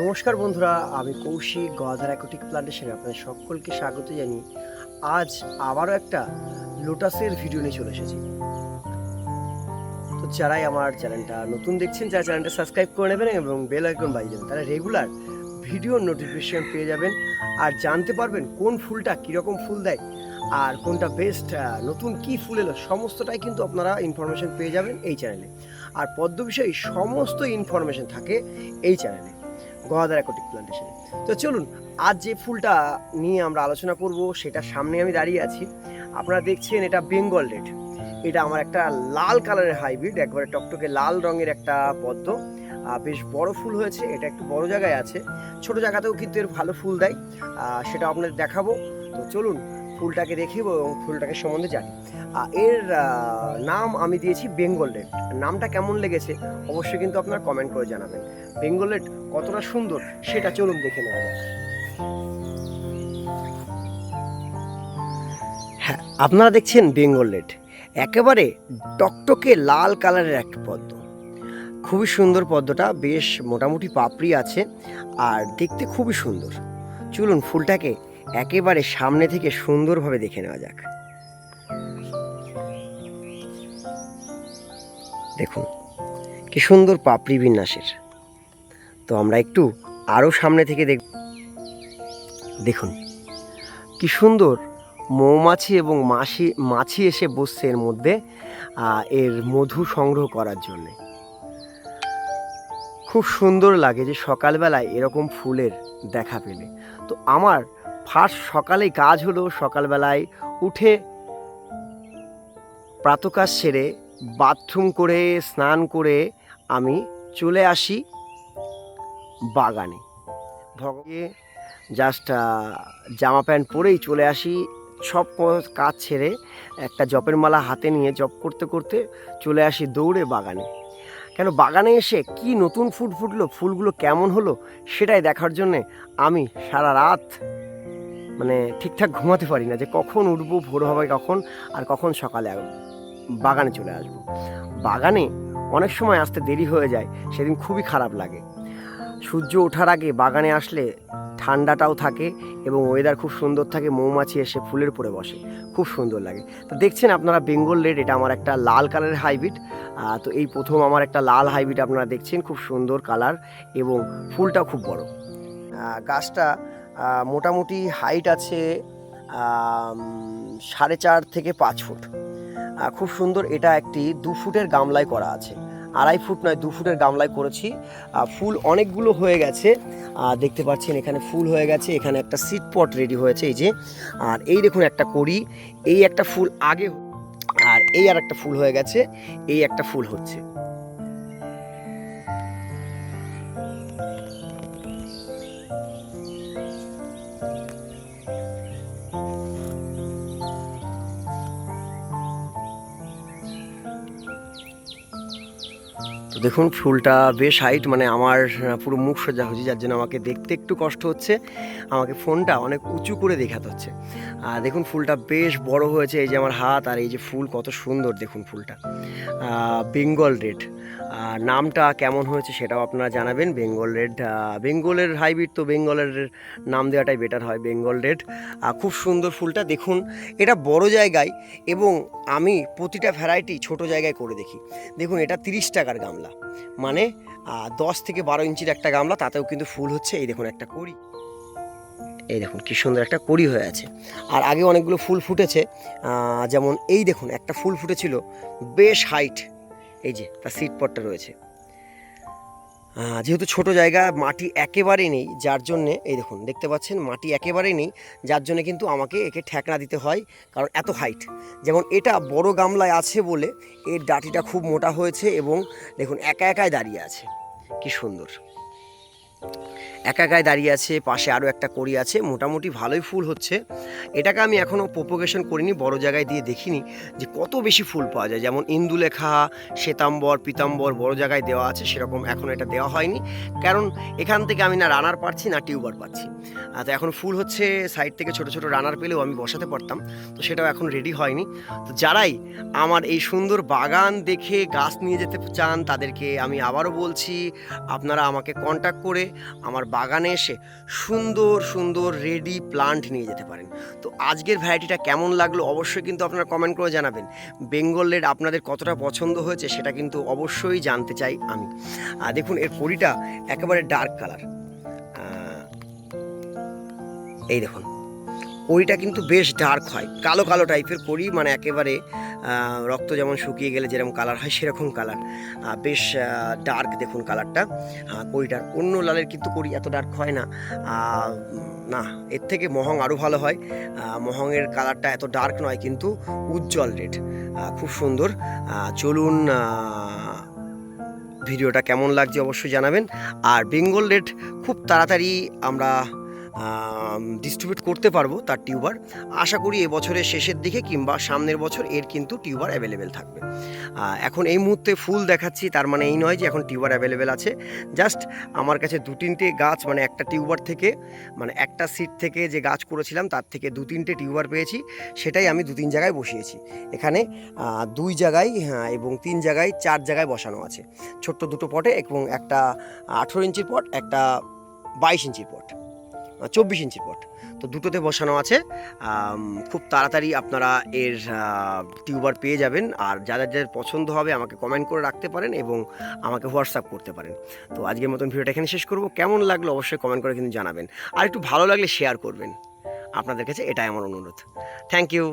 নমস্কার বন্ধুরা, আমি কৌশিক গদার অ্যাকোটিক প্লান্টেশনে আপনাদের সকলকে স্বাগত জানি আজ আবারও একটা লোটাসের ভিডিও নিয়ে চলে এসেছি। তো যারাই আমার চ্যানেলটা নতুন দেখছেন, যারা চ্যানেলটা সাবস্ক্রাইব করে নেবেন এবং বেল আইকন বাজিয়ে দেবেন তারা রেগুলার ভিডিওর নোটিফিকেশন পেয়ে যাবেন আর জানতে পারবেন কোন ফুলটা কীরকম ফুল দেয় আর কোনটা বেস্ট নতুন কি ফুল এলো, সমস্তটাই কিন্তু আপনারা ইনফরমেশন পেয়ে যাবেন এই চ্যানেলে। আর পদ্ম বিষয়ে সমস্ত ইনফরমেশন থাকে এই চ্যানেলে। গহাদার অ্যাকোটিক প্লান্টেশনে তো চলুন, আজ যে ফুলটা নিয়ে আমরা আলোচনা করব সেটা সামনে আমি দাঁড়িয়ে আছি। আপনারা দেখছেন এটা বেঙ্গল রেড। এটা আমার একটা লাল কালারের হাইব্রিড, একবারে টকটকে লাল রঙের একটা পদ্ম। বেশ বড় ফুল হয়েছে, এটা একটু বড় জায়গায় আছে। ছোট জায়গাতেও কিন্তু এর ভালো ফুল দেয়। সেটা আপনাদের দেখাবো। তো চলুন ফুলটাকে দেখি এবং ফুলটাকে সম্বন্ধে জানি। এর নাম আমি দিয়েছি বেঙ্গল রেড নামটা কেমন লেগেছে অবশ্যই কিন্তু আপনারা কমেন্ট করে জানাবেন। বেঙ্গল রেড কতটা সুন্দর সেটা চলুন দেখে নেওয়া যাক। হ্যাঁ আপনারা দেখছেন বেঙ্গল রেড একেবারে টকটকে লাল কালারের একটা পদ্ম। খুবই সুন্দর পদ্মটা, বেশ মোটামুটি পাপড়ি আছে, আর দেখতে খুবই সুন্দর। চলুন ফুলটাকে একেবারে সামনে থেকে সুন্দরভাবে দেখে নেওয়া যাক। দেখুন, কি সুন্দর পাপড়ি বিন্যাসের। তো আমরা একটু আরও সামনে থেকে দেখ দেখুন, কি সুন্দর মৌমাছি এবং মাছি মাছি এসে বসছে এর মধ্যে এর মধু সংগ্রহ করার জন্যে। খুব সুন্দর লাগে যে সকালবেলায় এরকম ফুলের দেখা পেলে। তো আমার ফার্স্ট সকালেই কাজ হলো, সকালবেলায় উঠে প্রাতকাশ সেরে বাথরুম করে, স্নান করে আমি চলে আসি বাগানে। ভগে জাস্ট জামা প্যান্ট পরেই চলে আসি, সব কাজ ছেড়ে একটা জপের মালা হাতে নিয়ে জপ করতে করতে চলে আসি দৌড়ে বাগানে। কেন বাগানে এসে কি নতুন ফুল ফুটলো, ফুলগুলো কেমন হলো সেটাই দেখার জন্যে আমি সারা রাত মানে ঠিকঠাক ঘুমাতে পারি না যে কখন উঠবো, ভোর হবে কখন আর কখন সকালে বাগানে চলে আসব। বাগানে অনেক সময় আসতে দেরি হয়ে যায়, সেদিন খুবই খারাপ লাগে। সূর্য ওঠার আগে বাগানে আসলে ঠান্ডাটাও থাকে এবং ওয়েদার খুব সুন্দর থাকে, মৌমাছি এসে ফুলের উপরে বসে, খুব সুন্দর লাগে। তো দেখছেন আপনারা বেঙ্গল রেড এটা আমার একটা লাল কালারের হাইব্রিড তো এই প্রথম আমার একটা লাল হাইব্রিড আপনারা দেখছেন, খুব সুন্দর কালার এবং ফুলটা খুব বড়। গাছটা মোটামুটি হাইট আছে সাড়ে চার থেকে পাঁচ ফুট। খুব সুন্দর এটা একটি দু ফুটের গামলায় করা আছে। আড়াই ফুট নয় দু ফুটের গামলায় করেছি। ফুল অনেকগুলো হয়ে গেছে। আহ, দেখতে পাচ্ছেন এখানে ফুল হয়ে গেছে এখানে একটা সিট পট রেডি হয়েছে এই যে। আর এই দেখুন একটা করি এই একটা ফুল আগে আর এই আর একটা ফুল হয়ে গেছে এই একটা ফুল হচ্ছে। তো দেখুন, ফুলটা বেশ হাইট মানে আমার পুরো মুখ সোজা হয়েছে, যার জন্য আমাকে দেখতে একটু কষ্ট হচ্ছে। আমাকে ফোনটা অনেক উঁচু করে দেখাতে হচ্ছে। আর দেখুন ফুলটা বেশ বড় হয়েছে, এই যে আমার হাত আর এই যে ফুল কত সুন্দর দেখুন ফুলটা। বেঙ্গল রেড। নামটা কেমন হয়েছে সেটাও আপনারা জানাবেন। বেঙ্গল রেড বেঙ্গলের হাইব্রিড তো বেঙ্গলের নাম দেওয়াটাই বেটার হয়, বেঙ্গল রেড। খুব সুন্দর ফুলটা দেখুন, এটা বড় জায়গায় এবং আমি প্রতিটা ভ্যারাইটি ছোট জায়গায় করে দেখি। দেখুন, এটা তিরিশ টাকার গামলা। মানে দশ থেকে বারো ইঞ্চির একটা গামলা, তাতেও কিন্তু ফুল হচ্ছে। এই দেখুন একটা কড়ি। এই দেখুন, কি সুন্দর একটা কড়ি হয়ে আছে। আর আগে অনেকগুলো ফুল ফুটেছে যেমন এই দেখুন, একটা ফুল ফুটেছিল বেশ হাইট এই যে, তার সিট পটটা রয়েছে। যেহেতু ছোট জায়গা, মাটি একেবারেই নেই, যার জন্যে, এই দেখুন, দেখতে পাচ্ছেন, মাটি একেবারেই নেই, যার জন্য কিন্তু আমাকে একে ঠেকনা দিতে হয়, কারণ এত হাইট যেমন এটা বড় গামলায় আছে বলে এর ডাটিটা খুব মোটা হয়েছে এবং দেখুন, একা একাই দাঁড়িয়ে আছে। কি সুন্দর। একা একাই দাঁড়িয়ে আছে, পাশে আরও একটা করি আছে, মোটামুটি ভালোই ফুল হচ্ছে। এটাকে আমি এখনও প্রোপোগেশন করিনি, বড় জায়গায় দিয়ে দেখিনি যে কত বেশি ফুল পাওয়া যায়। যেমন ইন্দুলেখা, শ্বেতাম্বর, পিতাম্বর বড় জায়গায় দেওয়া আছে, সেরকম এখন এটা দেওয়া হয়নি। কারণ এখান থেকে আমি না রানার পাচ্ছি না টিউবার পাচ্ছি তো এখন ফুল হচ্ছে সাইড থেকে ছোট ছোট রানার পেলেও আমি বসাতে পারতাম, তো সেটাও এখন রেডি হয়নি। তো যারাই আমার এই সুন্দর বাগান দেখে গাছ নিয়ে যেতে চান, তাদেরকে আমি আবারও বলছি, আপনারা আমাকে কন্ট্যাক্ট করে আমার বাগানে এসে সুন্দর সুন্দর রেডি প্লান্ট নিয়ে যেতে পারেন। তো আজকের ভ্যারাইটিটা কেমন লাগল অবশ্যই কিন্তু আপনারা কমেন্ট করে জানাবেন। বেঙ্গল রেড আপনাদের কতটা পছন্দ হয়েছে সেটা কিন্তু অবশ্যই জানতে চাই আমি। আর দেখুন, এর কড়িটা একেবারে ডার্ক কালার এই দেখুন। কড়িটা কিন্তু বেশ ডার্ক হয়, কালো কালো টাইপের কড়ি মানে একেবারে রক্ত যেমন শুকিয়ে গেলে যেরকম কালার হয় সেরকম কালার বেশ ডার্ক দেখুন কালারটা কড়িটার অন্য লালের কিন্তু কড়ি এত ডার্ক হয় না। না, এর থেকে মহং আরও ভালো হয়। মহংয়ের কালারটা এত ডার্ক নয়, কিন্তু উজ্জ্বল রেড খুব সুন্দর। চলুন ভিডিওটা কেমন লাগছে অবশ্যই জানাবেন। আর বেঙ্গল রেড খুব তাড়াতাড়ি আমরা ডিস্ট্রিবিউট করতে পারব তার টিউবার আশা করি এবছরের শেষের দিকে কিংবা সামনের বছর এর কিন্তু টিউবার অ্যাভেলেবেল থাকবে। এখন এই মুহূর্তে ফুল দেখাচ্ছি তার মানে এই নয় যে এখন টিউবার অ্যাভেলেবেল আছে। জাস্ট আমার কাছে দু তিনটে গাছ মানে একটা টিউবার থেকে মানে একটা সিট থেকে যে গাছ করেছিলাম তার থেকে দু তিনটে টিউবার পেয়েছি। সেটাই আমি দু তিন জায়গায় বসিয়েছি। এখানে দুই জায়গায় হ্যাঁ, এবং তিন জায়গায় চার জায়গায় বসানো আছে। ছোট্ট দুটো পটে এবং একটা আঠেরো ইঞ্চির পট একটা বাইশ ইঞ্চির পট। চব্বিশ ইঞ্চির পট তো দুটোতে বসানো আছে। খুব তাড়াতাড়ি আপনারা এর টিউবার পেয়ে যাবেন। আর যাদের যাদের পছন্দ হবে, আমাকে কমেন্ট করে রাখতে পারেন এবং আমাকে হোয়াটসঅ্যাপ করতে পারেন। তো আজকের মতন ভিডিওটা এখানে শেষ করব। কেমন লাগল অবশ্যই কমেন্ট করে কিন্তু জানাবেন। আর একটু ভালো লাগলে শেয়ার করবেন। আপনাদের কাছে এটাই আমার অনুরোধ। Thank you